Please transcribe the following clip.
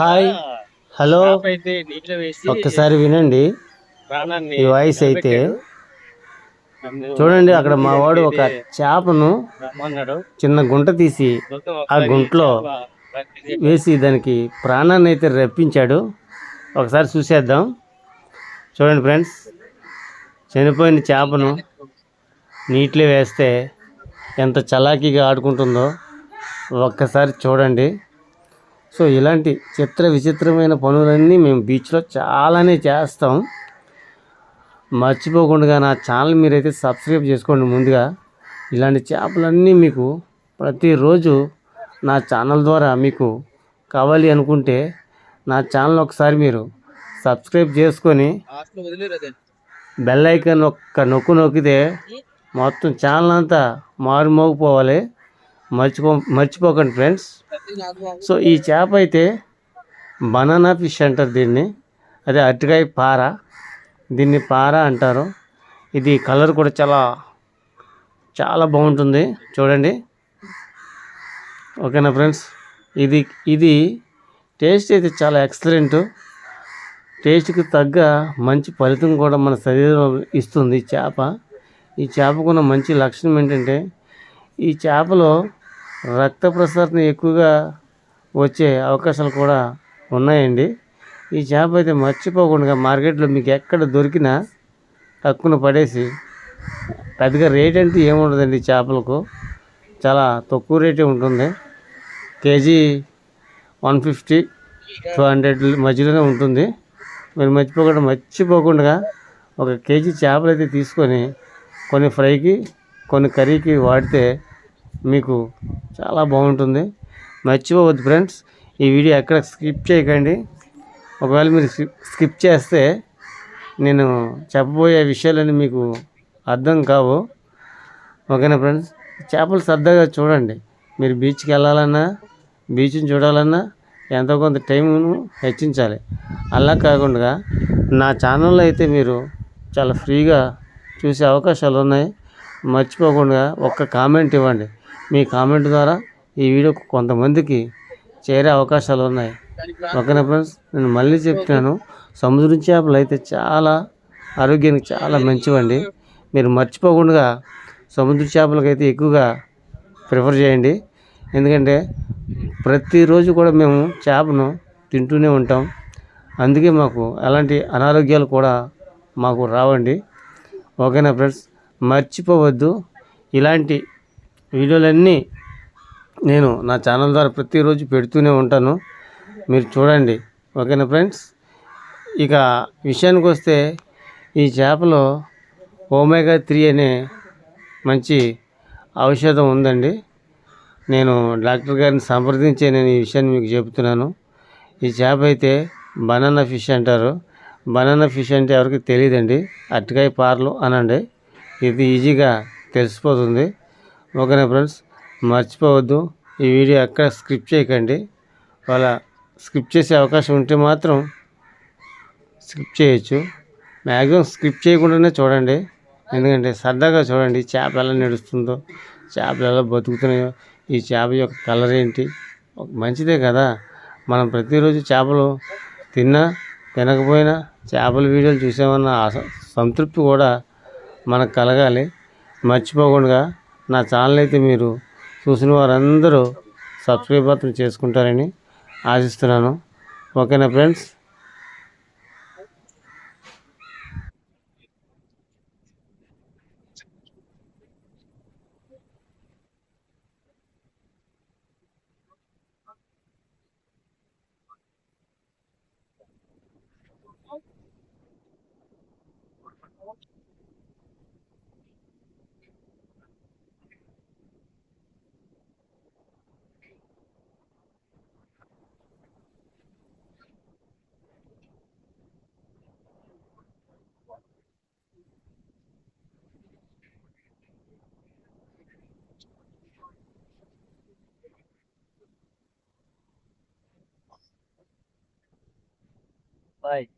Hi. Hello. ఒక్కసారి వినండి. ఈ వాయిస్ అయితే చూడండి అక్కడ మా వాడు ఒక చేపను చిన్న గుంట తీసి ఆ గుంటలో వేసి దానికి ప్రాణాన్ని అయితే రప్పించాడు. ఒకసారి చూసేద్దాం. చూడండి ఫ్రెండ్స్ చనిపోయిన చేపను నీటిలో వేస్తే ఎంత చలాకీగా ఆడుకుంటుందో ఒక్కసారి చూడండి. సో ఇలాంటి చిత్ర విచిత్రమైన పనులన్నీ మేము బీచ్లో చాలానే చేస్తాం. మర్చిపోకుండా నా ఛానల్ మీరైతే సబ్స్క్రైబ్ చేసుకోండి ముందుగా. ఇలాంటి చేపలన్నీ మీకు ప్రతిరోజు నా ఛానల్ ద్వారా మీకు కావాలి అనుకుంటే నా ఛానల్ ఒకసారి మీరు సబ్స్క్రైబ్ చేసుకొని బెల్ ఐకాన్ ఒక్క నొక్కు నొక్కితే మొత్తం ఛానల్ అంతా మారుమోగిపోవాలి. మర్చిపో మర్చిపోకండి ఫ్రెండ్స్. సో ఈ చేప అయితే బనానా ఫిష్ అంటారు దీన్ని. అదే అరటికాయ పార. దీన్ని పార అంటారు. ఇది కలర్ కూడా చాలా చాలా బాగుంటుంది. చూడండి. ఓకేనా ఫ్రెండ్స్? ఇది ఇది టేస్ట్ అయితే చాలా ఎక్సలెంట్. టేస్ట్కి తగ్గ మంచి ఫలితం కూడా మన శరీరం ఇస్తుంది ఈ చేప. ఈ చేపకున్న మంచి లక్షణం ఏంటంటే ఈ చేపలో రక్త ప్రసరణ ఎక్కువగా వచ్చే అవకాశాలు కూడా ఉన్నాయండి. ఈ చేప అయితే మర్చిపోకుండా మార్కెట్లో మీకు ఎక్కడ దొరికినా తక్కువ పడేసి పెద్దగా రేట్ అంటే ఏముండదండి ఈ చేపలకు. చాలా తక్కువ రేటే ఉంటుంది. KG one fifty two hundred మధ్యలోనే ఉంటుంది. మీరు మర్చిపోకుండా మర్చిపోకుండా ఒక కేజీ చేపలు అయితే తీసుకొని కొన్ని ఫ్రైకి కొన్ని కర్రీకి వాడితే మీకు చాలా బాగుంటుంది. మర్చిపోవద్దు ఫ్రెండ్స్ ఈ వీడియో ఎక్కడ స్కిప్ చేయకండి. ఒకవేళ మీరు స్కిప్ స్కిప్ చేస్తే నేను చెప్పబోయే విషయాలన్నీ మీకు అర్థం కావు. ఓకేనా ఫ్రెండ్స్? చేపలు సరదాగా చూడండి. మీరు బీచ్కి వెళ్ళాలన్నా బీచ్ని చూడాలన్నా ఎంతో కొంత టైంను హెచ్చించాలి అలా కాకుండా నా ఛానల్లో అయితే మీరు చాలా ఫ్రీగా చూసే అవకాశాలు ఉన్నాయి. మర్చిపోకుండా ఒక్క కామెంట్ ఇవ్వండి. మీ కామెంట్ ద్వారా ఈ వీడియో కొంతమందికి చేరే అవకాశాలు ఉన్నాయి. ఓకేనా ఫ్రెండ్స్? నేను మళ్ళీ చెప్తున్నాను. సముద్రం చేపలు అయితే చాలా ఆరోగ్యానికి చాలా మంచివండి. మీరు మర్చిపోకుండా సముద్ర చేపలకైతే ఎక్కువగా ప్రిఫర్ చేయండి. ఎందుకంటే ప్రతిరోజు కూడా మేము చేపను తింటూనే ఉంటాం. అందుకే మాకు అలాంటి అనారోగ్యాలు కూడా మాకు రావండి. ఓకేనా ఫ్రెండ్స్? మర్చిపోవద్దు. ఇలాంటి వీడియోలన్నీ నేను నా ఛానల్ ద్వారా ప్రతిరోజు పెడుతూనే ఉంటాను. మీరు చూడండి. ఓకేనా ఫ్రెండ్స్? ఇక విషయానికి వస్తే ఈ చేపలో ఓమేగా త్రీ అనే మంచి ఔషధం ఉందండి. నేను డాక్టర్ గారిని సంప్రదించే నేను ఈ విషయాన్ని మీకు చెబుతున్నాను. ఈ చేప అయితే బనానా ఫిష్ అంటారు. బనానా ఫిష్ అంటే ఎవరికి తెలియదండి. అరటికాయ పార్లు అనండి. ఇది ఈజీగా తెలిసిపోతుంది. ఓకేనా ఫ్రెండ్స్? మర్చిపోవద్దు. ఈ వీడియో ఎక్కడ స్క్రిప్ట్ చేయకండి. వాళ్ళ స్క్రిప్ట్ చేసే అవకాశం ఉంటే మాత్రం స్కిప్ చేయొచ్చు. మ్యాక్సిమం స్కిప్ చేయకుండానే చూడండి. ఎందుకంటే సరదాగా చూడండి చేప ఎలా నడుస్తుందో చేపలు ఎలా బతుకుతున్నాయో ఈ చేప యొక్క కలర్ ఏంటి? మంచిదే కదా. మనం ప్రతిరోజు చేపలు తిన్నా తినకపోయినా చేపల వీడియోలు చూసామన్న ఆస- సంతృప్తి కూడా మనకు కలగాలి. మర్చిపోకుండా నా ఛానల్ అయితే మీరు చూసిన వారందరూ సబ్స్క్రైబ్ మాత్రం చేసుకుంటారని ఆశిస్తున్నాను. ఓకేనా ఫ్రెండ్స్? like